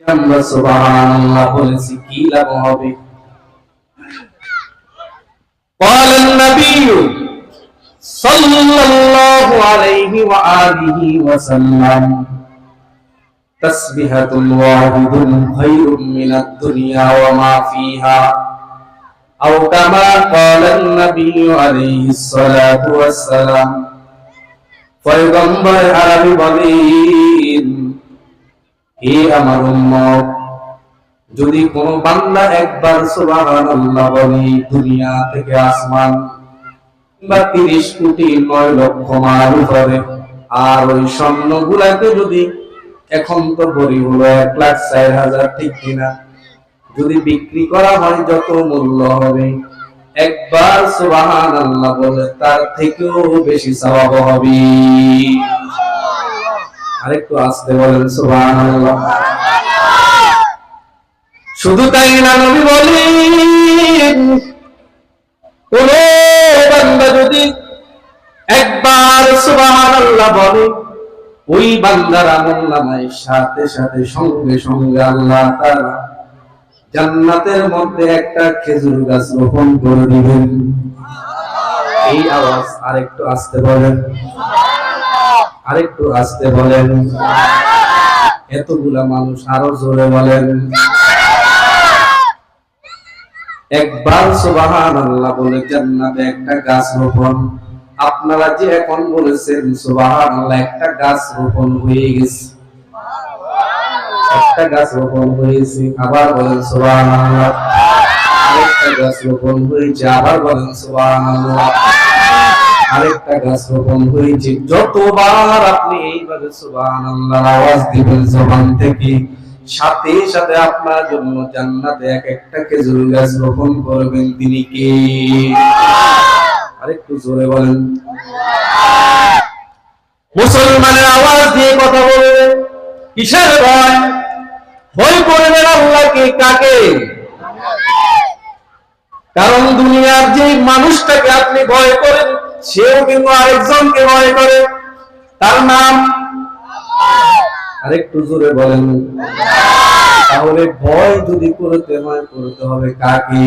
আমরা সুবহানাল্লাহ বলেছি কি লাভ হবে قال النبي صلى الله عليه وآله وسلم تسبيحة واحد خير من الدنيا وما فيها أو كما قال النبي عليه الصلاة والسلام পয়গম্বর আরবি বলেন আমার উম্মত, যদি কোন বান্দা একবার সুবহানাল্লাহ দুনিয়া থেকে আসমান বা তিরিশ কোটি নয় লক্ষ আর ওই স্বর্ণ যদি এখন তো ভরি হলো এক লাখ চার হাজার, ঠিক কিনা? যদি বিক্রি করা হয় যত মূল্য হবে, একবার সুবাহান আল্লাহ বলে তার থেকেও বেশি স্বভাব হবে। আরেকটু আসতে বলেন সুবাহান শুধু তাই না, নবী বলেন, কোন বান্দা যদি একবার সুবাহান আল্লাহ বলে, ওই বান্দার আমল নামায় সাথে সাথে সঙ্গে সঙ্গে আল্লাহ তারা জান্নাতের মধ্যে একটা খেজুর গাছ রোপণ করে দিবেন। এই আওয়াজ আরেকটু আসতে বলেন। আরেকটু আসতে বলেন। এতগুলা মানুষ আরও জোরে বলেন। একবার সুবাহান আল্লাহ বলে জান্নাতে একটা গাছ রোপণ। আপনারা যে এখন বলেছেন সুবাহান আল্লাহ একটা গাছ রোপণ হয়ে গেছে। একটা গাছ রোপণ হয়েছে, আবার বলেন সুবাহান আল্লাহ আরেকটা গাছ রোপণ হয়েছে, আবার বলেন সুবাহান আল্লাহ আরেকটা গাছ রোপণ হয়েছে যতবার আপনি এইভাবে আওয়াজ দিবেন থেকে, সাথে সাথে আপনার জন্য জান্নাতে এক একটা খেজুর গাছ রোপণ করবেন তিনি কে? আরেকটু জোরে বলেন। মুসলমানের আওয়াজ দিয়ে কথা বলবেন কিসের ভয়? ভয় করবেন আল্লাহকে কাকে? কারণ দুনিয়ার যে মানুষটাকে আপনি ভয় করেন সেও কিন্তু আরেকজনকে ভয় করে। তার নাম? আরেকটু জোরে বলেন। তাহলে ভয় যদি করতে হয়, করতে হবে কাকে?